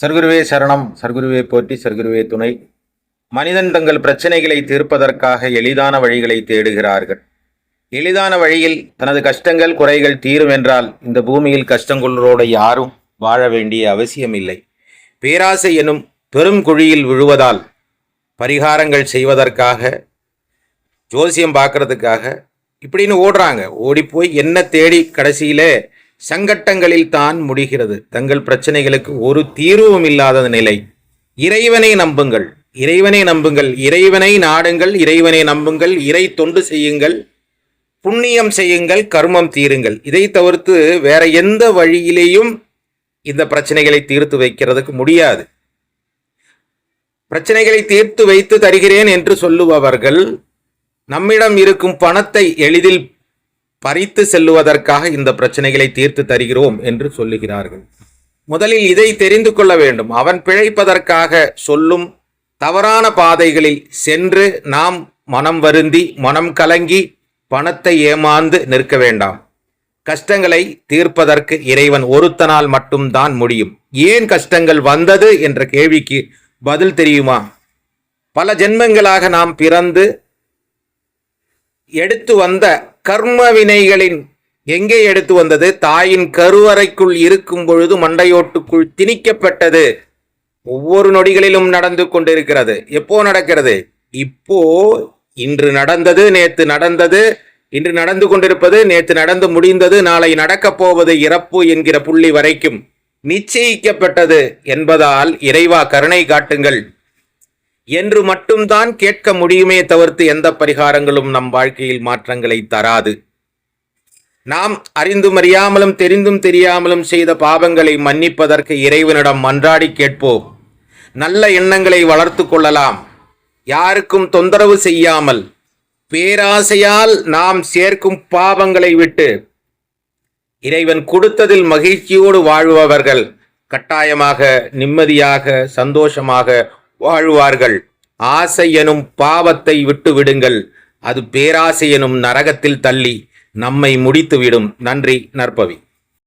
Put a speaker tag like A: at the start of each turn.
A: சர்க்குருவே சரணம் சர்க்குருவே போற்றி சர்க்குருவே துணை. மனிதன் தங்கள் பிரச்சனைகளை தீர்ப்பதற்காக எளிதான வழிகளை தேடுகிறார்கள். எளிதான வழியில் தனது கஷ்டங்கள் குறைகள் தீரும் என்றால் இந்த பூமியில் கஷ்டங்களோடு யாரும் வாழ வேண்டிய அவசியமில்லை. பேராசை எனும் பெரும் குழியில் விழுவதால் பரிகாரங்கள் செய்வதற்காக ஜோசியம் பார்க்கறதுக்காக இப்படின்னு ஓடுறாங்க. ஓடிப்போய் என்ன தேடி கடைசியிலே சங்கட்டங்களில் தான் முடிகிறது. தங்கள் பிரச்சனைகளுக்கு ஒரு தீர்வும் இல்லாத நிலை. இறைவனை நம்புங்கள். இறைவனை நம்புங்கள். இறைவனை நாடுங்கள். இறைவனை நம்புங்கள். இறை தொண்டு செய்யுங்கள். புண்ணியம் செய்யுங்கள். கர்மம் தீருங்கள். இதை தவிர்த்து வேற எந்த வழியிலேயும் இந்த பிரச்சனைகளை தீர்த்து வைக்கிறதுக்கு முடியாது. பிரச்சனைகளை தீர்த்து வைத்து தருகிறேன் என்று சொல்லுபவர்கள் நம்மிடம் இருக்கும் பணத்தை எளிதில் பறித்து செல்லுவதற்காக இந்த பிரச்சனைகளை தீர்த்து தருகிறோம் என்று சொல்லுகிறார்கள். முதலில் இதை தெரிந்து கொள்ள வேண்டும். அவன் பிழைப்பதற்காக சொல்லும் தவறான பாதைகளில் சென்று நாம் மனம் வருந்தி மனம் கலங்கி பணத்தை ஏமாந்து நிற்க வேண்டாம். கஷ்டங்களை தீர்ப்பதற்கு இறைவன் ஒருத்தனால் மட்டும்தான் முடியும். ஏன் கஷ்டங்கள் வந்தது என்ற கேள்விக்கு பதில் தெரியுமா? பல ஜென்மங்களாக நாம் பிறந்து எடுத்து வந்த கர்ம வினைகளின் எங்கே எடுத்து வந்தது? தாயின் கருவறைக்குள் இருக்கும் பொழுது மண்டையோட்டுக்குள் திணிக்கப்பட்டது. ஒவ்வொரு நொடிகளிலும் நடந்து கொண்டிருக்கிறது. எப்போ நடக்கிறது? இப்போ இன்று நடந்தது நேற்று நடந்தது இன்று நடந்து கொண்டிருப்பது நேற்று நடந்து முடிந்தது நாளை நடக்கப் போவது இறப்பு என்கிற புள்ளி வரைக்கும் நிச்சயிக்கப்பட்டது என்பதால் இறைவா கருணை காட்டுங்கள். என்று மட்டும்தான் கேட்க முடியுமே தவிர்த்து எந்த பரிகாரங்களும் நம் வாழ்க்கையில் மாற்றங்களை தராது. நாம் அறிந்தும் அறியாமலும் தெரிந்தும் தெரியாமலும் செய்த பாவங்களை மன்னிப்பதற்கு இறைவனிடம் மன்றாடி கேட்போம். நல்ல எண்ணங்களை வளர்த்து கொள்ளலாம். யாருக்கும் தொந்தரவு செய்யாமல் பேராசையால் நாம் சேர்க்கும் பாவங்களை விட்டு இறைவன் கொடுத்ததில் மகிழ்ச்சியோடு வாழ்பவர்கள் கட்டாயமாக நிம்மதியாக சந்தோஷமாக வாழ்வார்கள். ஆசை எனும் பாவத்தை விட்டு விடுங்கள். அது பேராசை எனும் நரகத்தில் தள்ளி நம்மை முடித்துவிடும். நன்றி நற்பவி.